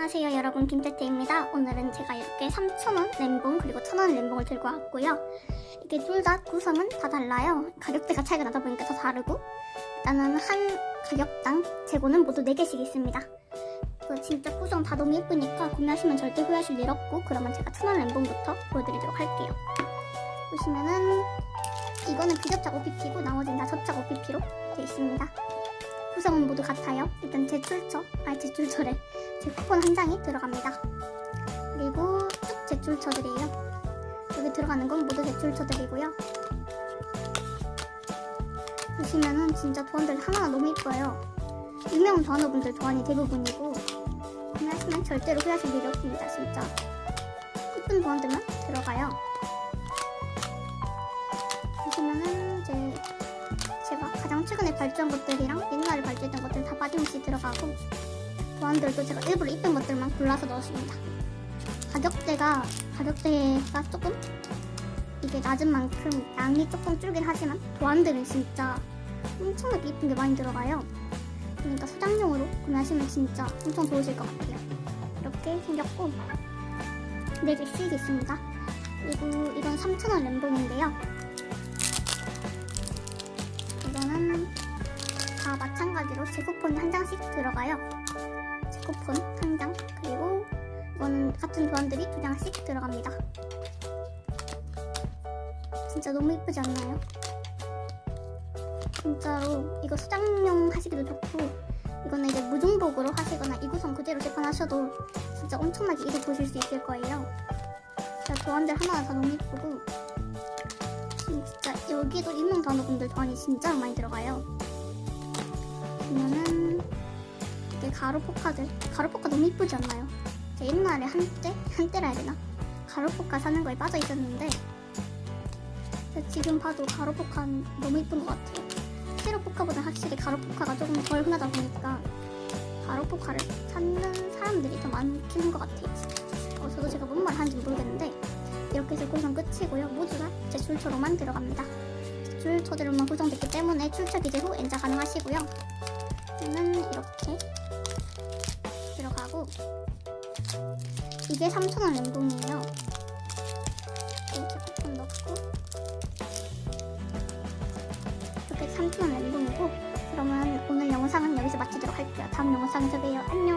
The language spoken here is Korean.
안녕하세요 여러분. 김태태입니다. 오늘은 제가 이렇게 3,000원 램봉 그리고 1,000원 램봉을 들고 왔고요. 이게 둘 다 구성은 다 달라요. 가격대가 차이가 나다 보니까 다 다르고 일단은 한 가격당 재고는 모두 4개씩 있습니다. 그 진짜 구성 다 너무 예쁘니까 구매하시면 절대 후회하실 일 없고 그러면 제가 1,000원 램봉부터 보여드리도록 할게요. 보시면은 이거는 비접착 OPP고 나머지는 다 접착 OPP로 되어 있습니다 구성은 모두 같아요. 일단 제출처, 아니 제출처래. 제 쿠폰 한 장이 들어갑니다. 그리고 쭉 제출처들이에요. 여기 들어가는 건 모두 제출처들이고요. 보시면은 진짜 도안들 하나가 너무 이뻐요. 유명 도안어분들 도안이 대부분이고 구매하시면 절대로 후회하실 일이 없습니다. 진짜 이쁜 도안들만 들어가요. 최근에 발주한 것들이랑 옛날에 발주했던 것들 다 빠짐없이 들어가고 보안들도 제가 일부러 이쁜 것들만 골라서 넣었습니다. 가격대가 가격대가 조금 이게 낮은 만큼 양이 조금 줄긴 하지만 도안들은 진짜 엄청나게 이쁜 게 많이 들어가요. 그러니까 소장용으로 구매하시면 진짜 엄청 좋으실 것 같아요. 이렇게 생겼고 4개씩 있습니다. 그리고 이건 3,000원 램봉인데요. 마찬가지로 제 쿠폰이 한 장씩 들어가요. 제 쿠폰 한 장, 그리고 이거는 같은 도안들이 두 장씩 들어갑니다. 진짜 너무 예쁘지 않나요? 진짜로 이거 소장용 하시기도 좋고 이거는 이제 무중복으로 하시거나 이 구성 그대로 재판하셔도 진짜 엄청나게 이득 보실 수 있을 거예요. 진짜 도안들 하나가 다 너무 예쁘고 진짜 여기도 입문 단어분들 도안이 진짜 많이 들어가요. 보면은 이게 가로 포카들 가로 포카 너무 이쁘지 않나요? 옛날에 한때 한때라 해야 되나 가로 포카 사는 거에 빠져 있었는데 지금 봐도 가로 포카 너무 이쁜 것 같아요. 세로 포카보다 확실히 가로 포카가 조금 덜 흔하다 보니까 가로 포카를 찾는 사람들이 더 많기는 것 같아요. 어, 저도 제가 뭔 말 하는지 모르겠는데 이렇게 해서 구성 끝이고요. 모두 다 제출처로만 들어갑니다. 제출처들만 구성됐기 때문에 출처 기재 후 엔자 가능하시고요. 얘는 이렇게 들어가고 이게 3,000원 램봉이에요. 이렇게 쿠폰 넣고 이렇게 3,000원 램봉이고 그러면 오늘 영상은 여기서 마치도록 할게요. 다음 영상에서 봬요. 안녕.